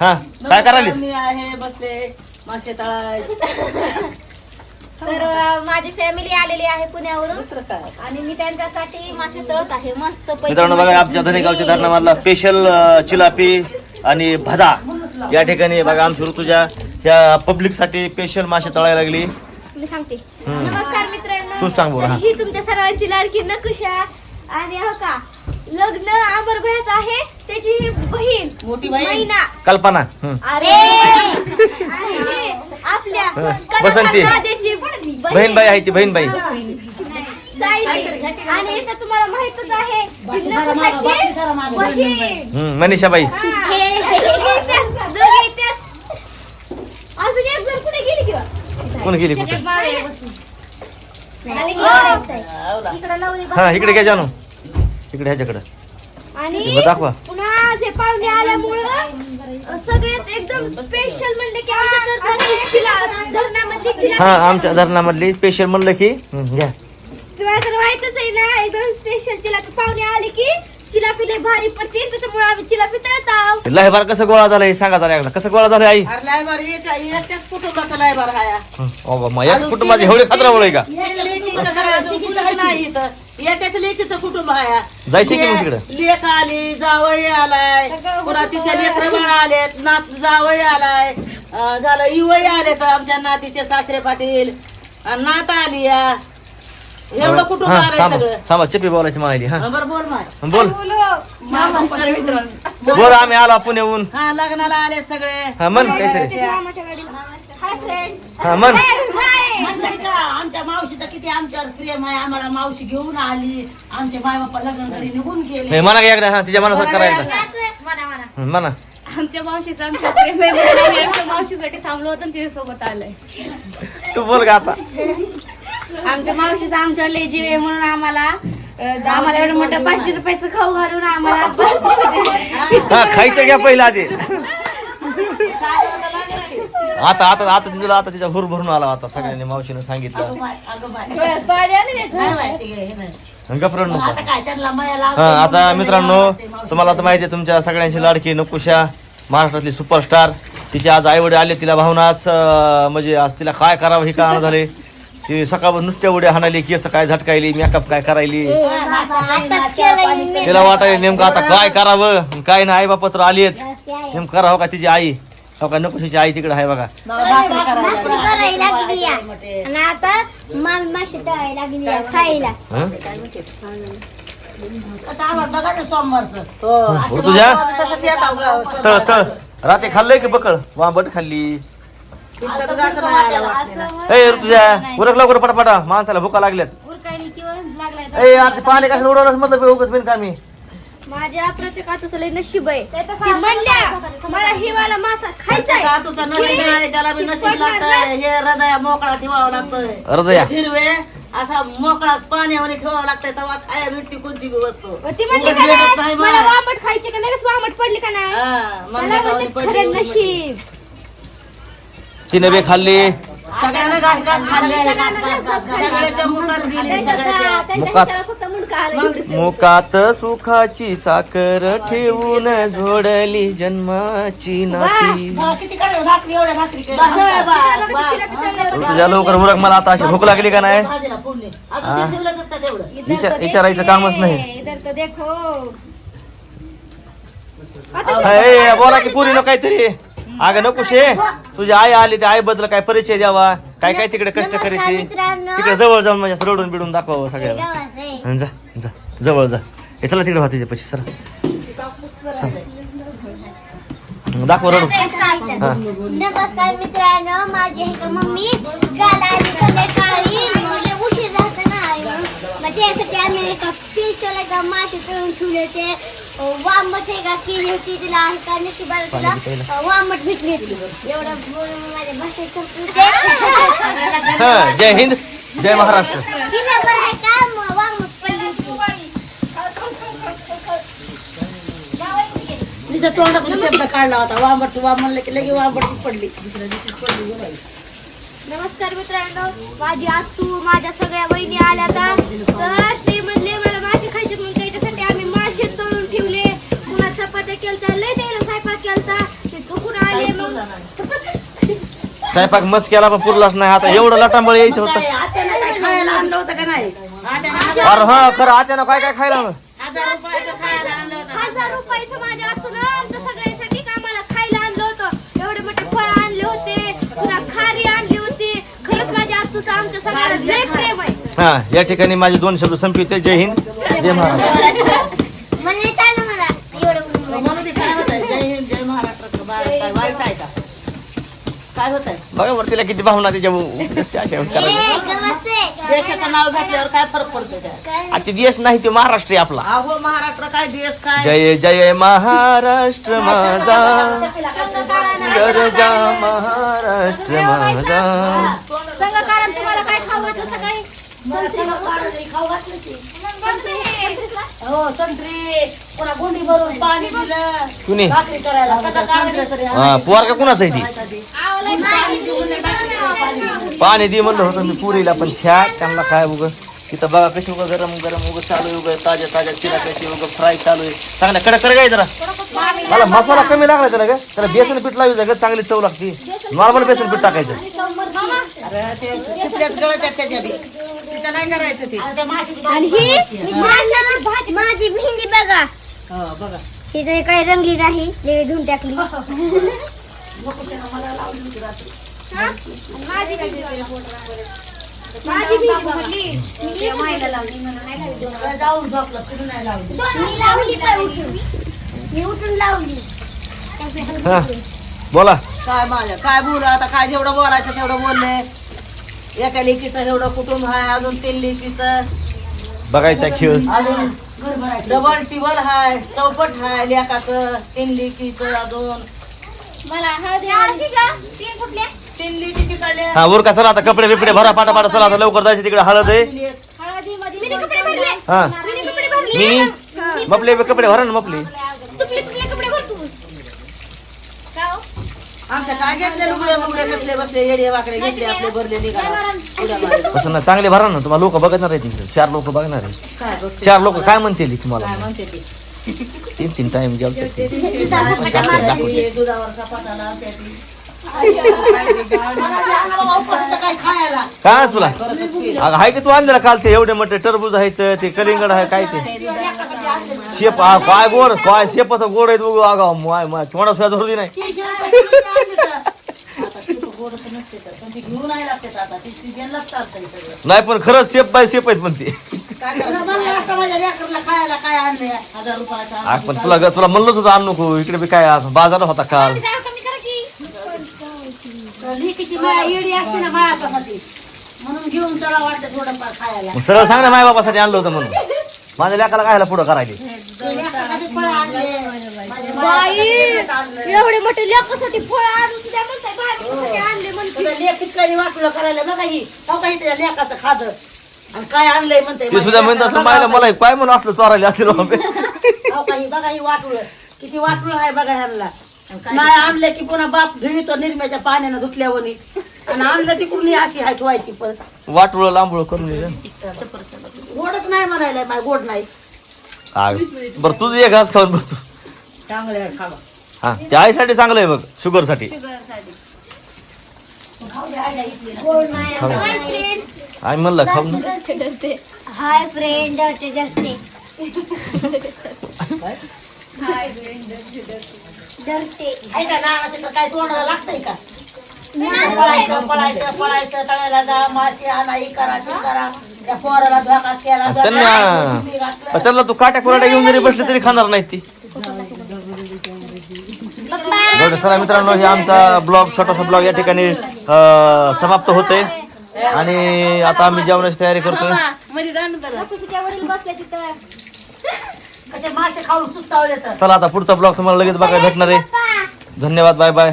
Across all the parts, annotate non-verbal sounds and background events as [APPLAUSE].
हा काय करायलीस? मी आहे बसले मासे तळाय तर अं, माझी फॅमिली आलेली आहे पुण्यावरून. काय? आणि मी त्यांच्यासाठी मासे तळत आहे. मस्त मित्रांनो बघा आमच्या धनेगावच्या धरणामधला स्पेशल चिलापी आणि भदा या ठिकाणी बघा आमच्या ऋतुजा त्या पब्लिकसाठी स्पेशल मासे तळायला लागली. मी सांगते. नमस्कार मित्रांनो. तूच सांग बरं, तर हा. ही तुमच्या सर्वांची लाडकी नकुशा. आणि हो का? लग्न अमर भयाचं आहे त्याची बहीण मोठी बहीण? मैना. कल्पना. अरे आणि हे. आपल्या बसंती. दादाची बहीण. बाई आहे ती बहीण बाई. सायली. आणि इथं तुम्हाला माहितच आहे नकुशाची. बहीण. मनीषा बाई. हा. दोघी दोघी. अजून एक जण कुठे गेली किंवा? कोण गेली कुठे? इकडे लावू दे हा इकडे घ्या जानू. इकडे ह्याच्याकडे. आणि दाखवा. पुन्हा जे पाहुणे आल्यामुळं सगळ्यात एकदम स्पेशल म्हणलं की आमच्या धरणामधली चिला- हा आमच्या धरणामधली स्पेशल म्हणलं की हम्म, घ्या. तुला तर माहितच आहे ना एकदम स्पेशल चिलापी. पाहुणे आले की चिलापी लय भारी पडते त्याच्यामुळे आम्ही चिलापी तळताव. लयबार कसं गोळा झालाय सांगा जरा एकदा. कसं गोळा झालाय आई? अरे लायबार एक एकट्याच कुटुंबाचा लायबार हाया मग कुटुंबाची एवढे खतरावळ आहे का? एक नाही इथं. एकाच लेकीचं कुटुंब हाया जायचं की मग तिकडं? लेख आली जावई आलाय. पुन्हा तिचे लेकर बाळ आलेत. नात जावई आलाय. अं, झालं इवई आले तर आमच्या नातीचे सासरे पाटील. अन् नात आली या. एवढं कुटुंब हा आलंय थांबा. सगळं. थांबा चप्पी बोलायची म्हणाली हा. बरं बोल बोल. आम्ही आला पुण्याहून. हा लग्नाला आले सगळे. हा मन काहीतरी मामाच्या गाडीला. हाय फ्रेंड हा मन म्हणताय का, आमच्या मावशीचं किती आमच्यावर प्रेम आहे. आम्हाला मावशी घेऊन आली. आमचे माय बाप्पा लग्न घरी निघून नाही गेले म्हणा का एकदा हा तिच्या मनासारखं करायचं. म्हणा म्हणा. हम्म, म्हणा. आमच्या मावशीचं आमच्या प्रेम आहे म्हणून आम्ही आमच्या मावशीसाठी थांबलो होतो आणि तिच्यासोबत आलंय. तू बोल का आता. आमच्या मावशीचं आमच्या लय जीव आहे म्हणून आम्हाला अं, आम्हाला एवढं मोठं पाचशे रुपयाचं खाऊ घालून आम्हाला बस हा खायचं घ्या पहिला आधी. आता आता आता तिला आता तिचा हुर भरून आला आता सगळ्यांनी मावशीनं सांगितलं. अगं बाय, अगं बाय. नाही माहिती घे, हे नाही. गप्रण मग आता हा मित्रांनो. तुम्हाला तर माहिती आहे तुमच्या सगळ्यांची लाडकी नकुशा महाराष्ट्रातली सुपरस्टार तिचे आज आईवडे आले तिला भावना आज अं, म्हणजे आज तिला काय करावं हे कळणं झाले? ती सकाळ नुसत्या उड्या हाणाली केस काय झटकायली मेकअप काय करायली. तिला वाटायला नेमकं आता काय करावं काय नाही आई बापा तर आलीत नेमकं करावं का तिची आई? हो का नकुशीची आई तिकडे आहे बघा. मला भाकरी करायला करायला लागली या. आणि आता माल मासे तळायला लागली या, खायला. हं? कसं आवड बघा ना सोमवारचं. हो. तुझ्या? तसंच येत आहो गं, तळ सोमवारचं. तळ रात्री खाल्लंय की बकळ? वांबट खाल्ली. ए तुझ्या. उरक लवकर पटापटा. माणसाला भुका लागल्यात. उरकायली किंवा लागलाय ए आता पाणी कसं उडवलंच मतलब उगत बिन कामी माझ्या प्रत्येकाचं लय नशीब आहे. ती म्हणल्या मला हिवाळा मासा खायचा तुझं आहे, त्याला बी नशीब लागतंय. हे हृदय मोकळा ठेवावं लागतंय. हृदया. हिरवे असा मोकळा पाण्यावर ठेवावं लागतंय तेव्हा खाया भेटती कोणती बी वस्तू. ती म्हणली उगाच का भेटत नाही, नाही मला मला. वामट खायचे का? लगेच वामट पडली का नाही? हा, मला म्हणते खरं नशीब. तिने बी खाल्ली. घास घास खाल्ले. सगळ्याच्या मुखात गेली सगळ्याच्या त्यांच्या मुकात. खिशाला फक्त मुंडका आला एवढंच. मुकात सुखाची साखर ठेवून जोडली जन्माची नाती हा, किती कडे भाकरी एवढ्या भाकरी केल्या. बा, बा, बा. तुझ्या लवकर उरक मला आता अशी भूक लागली का नाही भाजीला फोडणी. तेवढं? इधर तो विचारायचं देखिए, कामच नाही. इधर तो देखो ए, बोला की पुरी न काहीतरी अगं नको शे. तुझी आई आली त्या आई बद्दल काय परिचय द्यावा? काय काय तिकडे कष्ट नमस्कार करायचे मित्रांनो. तिकडे जवळ जाऊन म्हणजे असं रडून बिडून दाखवावं सगळ्याला. हं, जा जा. जवळ जा. हे चला तिकडे भातीचे पैसे सर दाखव रडू. हा. नमस्कार मित्रांनो माझी आहे का मम्मी? काल आली संध्याकाळी मला उशीर झाला ना मग त्यासाठी आम्ही एका स्पेशल एका मासे तळून ठेवले ते अं, वामट आहे का? केली होती तिला का? नशिबाला तिला वामट भेटली होती एवढं बोलून माझ्या भाषेत संपलं हा जय हिंद. जय महाराष्ट्र. तिला बरं आहे का? मग वामट पडली होती तिच्या तोंडातून शब्द काढला होता. वांबट वा म्हणलं की लगे वांबट पडली. दुसऱ्या दिवशी पडली बाई. नमस्कार मित्रांनो. माझी आत्तू माझ्या सगळ्या बहिणी आल्या आता. तर ते म्हणले मला तर लय त्याला स्वयंपाक केलता. ते थकून आले मग. स्वयंपाक मस्त केला पण पुरलाच नाही. आता एवढं लटांबळ यायचं होतं. काय, आत्यानं काय खायला आणलं होतं का नाही? आत्यानं हजार- अरे हा खरं आत्यानं काय काय खायला मग? हजार रुपयाचं खायला आणलं होतं. हजार रुपयाचं माझ्या हातून आमच्या सगळ्यांसाठी कामाला खायला आणलं होतं. एवढे मोठे फळ आणले होते पुन्हा खारी आणली होती. खरंच माझ्या आतूचं आमच्या सगळ्यांना लय प्रेम आहे. हा या ठिकाणी माझे दोन शब्द संपविते. जय हिंद. जय महाराष्ट्र म्हणजे [LAUGHS] काय होतंय? बघा बरं तिला किती भावना आहे. देशाचं नाव घेतल्यावर काय फरक पडतो त्या? आता देश नाही ते महाराष्ट्र आहे आपला. अहो महाराष्ट्र काय देश काय? जय जय महाराष्ट्र माझा. गरजा महाराष्ट्र माझा. संघकारण तुम्हाला काय खाऊ घातलं सकाळी? संत्री. हो संत्री. पुन्हा गुंडी भरून पाणी दिलं. कुणी? भाकरी करायला. सगळं काढलं तरी हा का कुणाच आहे ती? पाणी दे म्हणलं होतं मी पुरीला पण छ्या त्यांना काय उग? तिथं बघा कशी उगं गरम गरम उगं चालू आहे उगं ताज्या ताज्या चिरा कशी उगं फ्राय चालू आहे. चांगल्या कडक कर गाय जरा. मला मसाला कमी लागला त्याला ग. त्याला बेसन पीठ लावायचं ग चांगली चव लागते. नॉर्मल बेसन पीठ टाकायचं. ही माझी भाजी माझी भेंडी बघा. हो बघा. तिथे काही रंगली नाही धुवून टाकली. [LAUGHS] माझी भीती भरली काय जाऊन झोपलं तुम्ही नाही लावली. मी लावली पण उठून. मी उठून लावली. हा बोला. काय माझ्या काय बोलू आता काय जेवढं बोलायचं तेवढं बोलले. एका लेकीचं एवढं कुटुंब आहे अजून तीन लेकीचं. बघायचा खेळ. अजून डबल टिबल हाय चौपट हाय लेकाचं तीन लेकीचं अजून. मला हळदी आणली का तीन कुठल्या तीन हा वर का चला आता कपडे बिपडे भरा पाटा पाटा चला आता लवकर जायचं तिकडे हळद आहे. हळदी मध्ये मी कपडे भरले. हा. मिनी मपले कपडे भरा ना मपले तुपले तुपले कपडे भर तू का हो? आमच्या काय घेतले लुगडे मुगडे कसले बसले येडे वाकडे घेतले आपले भरले निघाला. उड्या मारायला. तसं ना चांगले भरा ना तुम्हाला लोक बघणार आहे तिकडे चार लोक बघणार आहे काय बघते? चार लोक काय म्हणतील काय तुम्हाला? म्हणते ते? तीन तीन टाइम जेवतात ते. ते दुधावर सपाटाला आणते ती. आम्हाला उपास तर काय खायला काय तुला? करतच की. अगं हाय की तू आणलेला काल ते एवढे मोठे टरबूज आहेत ते कलिंगड आहे काय ते? शेप हा काय गोड काय शेपाचं गोड आहेत बघू अगं माय माय थोडा सुद्धा धरू दे नाही. नाही पण खरंच शेप बाय शेप आहेत पण ते आ, पण तुला तुला म्हणलंच होतं आणू नको इकडे बी काय आज बाजार होता काल जरा कमी करा की. लेकीची माया येडी असते ना बाळासाठी म्हणून घेऊन चला वाटतं थोडंफार खायला. मग सरळ सांग ना माय बापासाठी आणलं होतं म्हणून. माझ्या लेकाला काय पुढं बाई आणलंय. एवढे मोठे लेकासाठी फळ आणून सुद्धा म्हणताय बाहेर आणले म्हणते. तुझं लेक इतकं वाटलं करायला बघा ही. हो काही त्याच्या लेकाचं खाद आणि काय आणलंय म्हणते ते सुद्धा म्हणत असलं मायला मला काय म्हणून आपलं चोरायला असतील बाबा. हो काही बघा ही वाटुळ किती वाटुळ आहे बघा ह्यांना. नाही आणलं की पुन्हा बाप धुईतो निर्म्याच्या पाण्यानं धुतल्यावनी आणि आणलं तिकडून ही अशी आहे ठेवायची पण. वाटुळ लांबुळ करून. गोडच नाही म्हणायला माय गोड नाही. बरं तुझं एक घास खाऊन बघ तू. चांगलं खावा. हा ते आईसाठी चांगलं आहे बघ शुगरसाठी आई म्हणलं खाऊ ना. हाय फ्रेंड डरते डरते. डरते ऐका नावाचे काय तोंडाला लागतंय का? पळायचं पळायचं पळायचं तळ्याला जा माशी आणा ही करा ती करा त्या पोराला धोका केला त्यांना त्यांना तू काट्या कोरड्या घेऊन जरी बसली तरी खाणार नाहीत ती. बरं, चला मित्रांनो हे आमचा ब्लॉग छोटासा ब्लॉग या ठिकाणी अं, समाप्त होतोय. आणि आता आम्ही जेवणाची तयारी करतोय. कशाच्या वडील बसले तिथं. कसे मासे खाऊन सुस्तावले तर. चला आता पुढचा ब्लॉग तुम्हाला लगेच बघायला भेटणार आहे. धन्यवाद bye bye.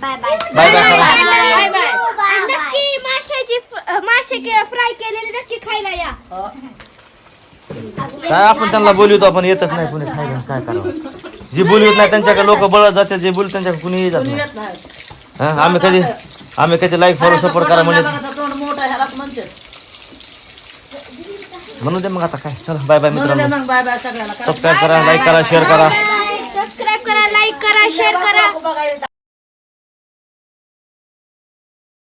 Bye bye bye bye bye bye आणि नक्की माशाची फ- मासे फ्राय केलेले नक्की खायला या. काय आपण त्यांना बोलवतो आपण येतच नाही कुणी खायला. काय करावं? जे बोलवत नाही त्यांच्याकडे लोक बळत जाते जे बोलत त्यांच्याकडे कुणी जात नाही. येत नाही. हा, आम्ही कधी आम्ही कधी लाईक फॉलो सपोर्ट करा म्हणजे तोंड मोठं ह्यालाच म्हणते. म्हणून दे मग आता काय. चला बाय बाय म्हणून मित्रांनो. मग बाय बाय सगळ्याला सबस्क्राईब करा लाईक करा शेअर करा. सबस्क्राईब करा लाईक करा शेअर करा. बघायला